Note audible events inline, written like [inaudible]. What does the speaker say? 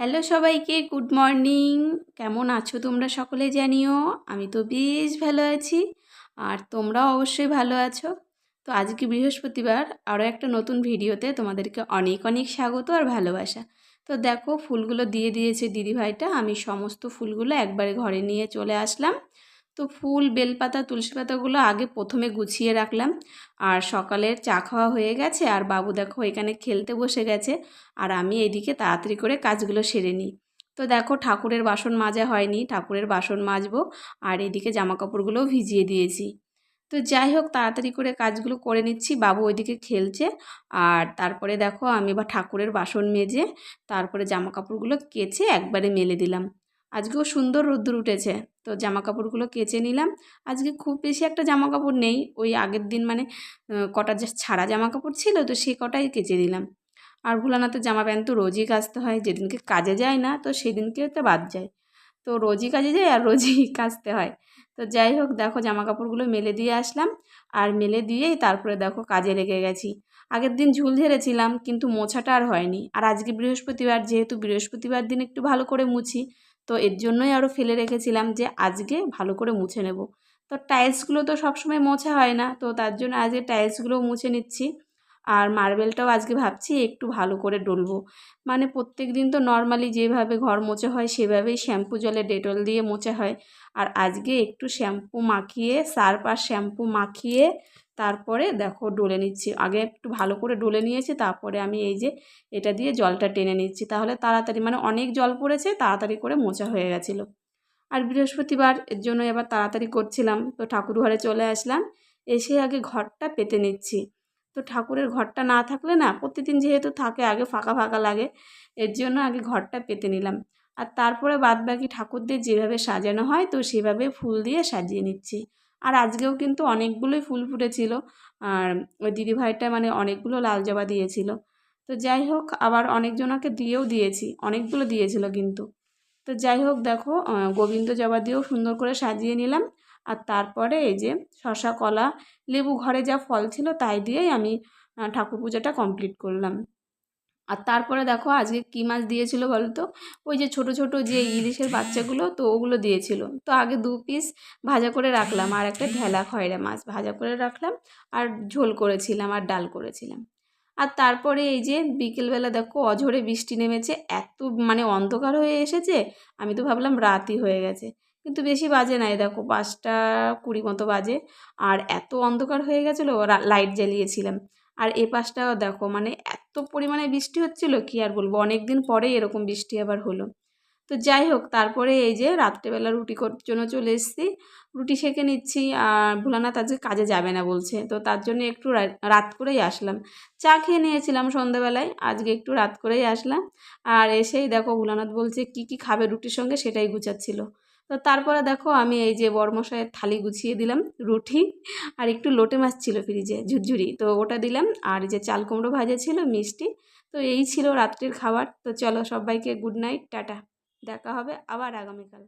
Hello সবাইকে, good morning. কেমন আছো তোমরা সকলে জানিও? আমি তো বেশ ভালো আছি। আর তোমরাও অবশ্যই ভালো আছো। তো আজকে বৃহস্পতিবার, আরও একটা নতুন ভিডিওতে তোমাদেরকে অনেক অনেক স্বাগত আর ভালোবাসা। তো দেখো, ফুলগুলো দিয়ে দিয়েছে দিদিভাইটা। আমি সমস্ত ফুলগুলো একবারে ঘরে নিয়ে চলে আসলাম। তো ফুল, বেলপাতা, তুলসী পাতাগুলো আগে প্রথমে গুছিয়ে রাখলাম। আর সকালের চা খাওয়া হয়ে গেছে। আর বাবু দেখো এখানে খেলতে বসে গেছে। আর আমি এদিকে তাড়াতাড়ি করে কাজগুলো সেরে নিই। তো দেখো ঠাকুরের বাসন মাজা হয়নি, ঠাকুরের বাসন মাজবো। আর এদিকে জামা কাপড়গুলোও ভিজিয়ে দিয়েছি। তো যাই হোক, তাড়াতাড়ি করে কাজগুলো করে নিচ্ছি। বাবু ওইদিকে খেলছে। আর তারপরে দেখো আমি বা ঠাকুরের বাসন মেজে, তারপরে জামা কাপড়গুলো কেচে একবারে মেলে দিলাম। আজকেও সুন্দর রোদ্দুর উঠেছে। তো জামা কাপড়গুলো কেচে নিলাম। আজকে খুব বেশি একটা জামা কাপড় নেই। ওই আগের দিন মানে কটা যে ছাড়া জামা কাপড় ছিল, তো সে কটাই কেচে দিলাম আর ভোলানাথের জামা প্যান্ট তো রোজই কাচতে হয়। যেদিনকে কাজে যায় না, তো সেদিনকে তো বাদ যায়। তো রোজই কাজে যায় আর রোজই [laughs] কাচতে হয়। তো যাই হোক, দেখো জামা কাপড়গুলো মেলে দিয়ে আসলাম। আর মেলে দিয়েই তারপরে দেখো কাজে লেগে গেছি। আগের দিন ঝুল ঝেড়েছিলাম কিন্তু মোছাটা আর হয়নি। আর আজকে বৃহস্পতিবার, যেহেতু বৃহস্পতিবার দিন একটু ভালো করে মুছি তো এর জন্যই আরও ফেলে রেখেছিলাম যে আজকে ভালো করে মুছে নেব। তো টাইলসগুলো তো সবসময় মোছা হয় না, তো তার জন্য আজকে টাইলসগুলো মুছে নিচ্ছি। আর মার্বেলটাও আজকে ভাবছি একটু ভালো করে ডলবো। মানে প্রত্যেক দিন তো নর্মালি যেভাবে ঘর মোছা হয়, সেভাবেই শ্যাম্পু জলে ডেটল দিয়ে মোছা হয়। আর আজকে একটু শ্যাম্পু মাখিয়ে, সার্ফ আর শ্যাম্পু মাখিয়ে তারপরে দেখো ডলে নিচ্ছি। আগে একটু ভালো করে ডলে নিয়েছি, তারপরে আমি এই যে এটা দিয়ে জলটা টেনে নিচ্ছি। তাহলে তাড়াতাড়ি মানে অনেক জল পড়েছে, তাড়াতাড়ি করে মোছা হয়ে গেছিল। আর বৃহস্পতিবার এর জন্য এবার তাড়াতাড়ি করছিলাম, তো ঠাকুর ঘরে চলে আসলাম, এসে আগে ঘরটা পেতে নিচ্ছি। তো ঠাকুরের ঘরটা না থাকলে না প্রতিদিন যেহেতু থাকে আগে ফাঁকা ফাঁকা লাগে, এর জন্য আগে ঘরটা পেতে নিলাম। আর তারপরে বাদ বাকি ঠাকুরদের যেভাবে সাজানো হয় তো সেভাবে ফুল দিয়ে সাজিয়ে নিচ্ছি। আর আজকেও কিন্তু অনেকগুলোই ফুল ফুটেছিল। আর ওই দিদিভাইটা মানে অনেকগুলো লাল জবা দিয়েছিল। তো যাই হোক, আবার অনেকজনকে দিয়েও দিয়েছি, অনেকগুলো দিয়েছিল কিন্তু। তো যাই হোক, দেখো গোবিন্দ জবা দিয়েও সুন্দর করে সাজিয়ে নিলাম। আর তারপরে এই যে শশা কলা, লেবু ঘরে যা ফল ছিল তাই দিয়েই আমি ঠাকুর পূজাটা কমপ্লিট করলাম। আর তারপরে দেখো আজকে কী মাছ দিয়েছিল বলতো? ওই যে ছোট ছোট যে ইলিশের বাচ্চাগুলো তো ওগুলো দিয়েছিল। তো আগে দু পিস ভাজা করে রাখলাম আর একটা ঢেলা খয়রা মাছ ভাজা করে রাখলাম আর ঝোল করেছিলাম আর ডাল করেছিলাম। আর তারপরে এই যে বিকেলবেলা দেখো অঝরে বৃষ্টি নেমেছে, এত মানে অন্ধকার হয়ে এসেছে, আমি তো ভাবলাম রাতই হয়ে গেছে। কিন্তু বেশি বাজে নাই দেখো পাঁচটা কুড়ি মতো বাজে। আর এত অন্ধকার হয়ে গেছিল লাইট জ্বালিয়েছিলাম আর এ পাশটাও দেখো মানে এত পরিমাণে বৃষ্টি হচ্ছিল, কি আর বলব? অনেক দিন পরেই এরকম বৃষ্টি আবার হলো। তো যাই হোক, তারপরে এই যে রাত্রেবেলা রুটি করার জন্য চলে এসেছি। রুটি সেঁকে নিচ্ছি, আর ভোলানাথ আজকে কাজে যাবে না বলছে। তো তার জন্য একটু রাত করেই আসলাম। চা খেয়ে নিয়েছিলাম সন্ধ্যাবেলায়, আজকে একটু রাত করেই আসলাম। আর এসেই দেখো ভোলানাথ বলছে, কি কি খাবে রুটির সঙ্গে? সেটাই গুছাচ্ছিল। তো তারপরে দেখো আমি এই যে বর্মশায়ের থালি গুছিয়ে দিলাম, রুটি আর একটু লোটে মাছ ছিল ফ্রিজে, ঝুরঝুরি। তো ওটা দিলাম আর যে চাল কুমড়ো ভাজা ছিল, মিষ্টি। তো এই ছিল রাত্রির খাবার। তো চলো সবাইকে গুড নাইট টাটা। দেখা হবে আবার আগামীকাল।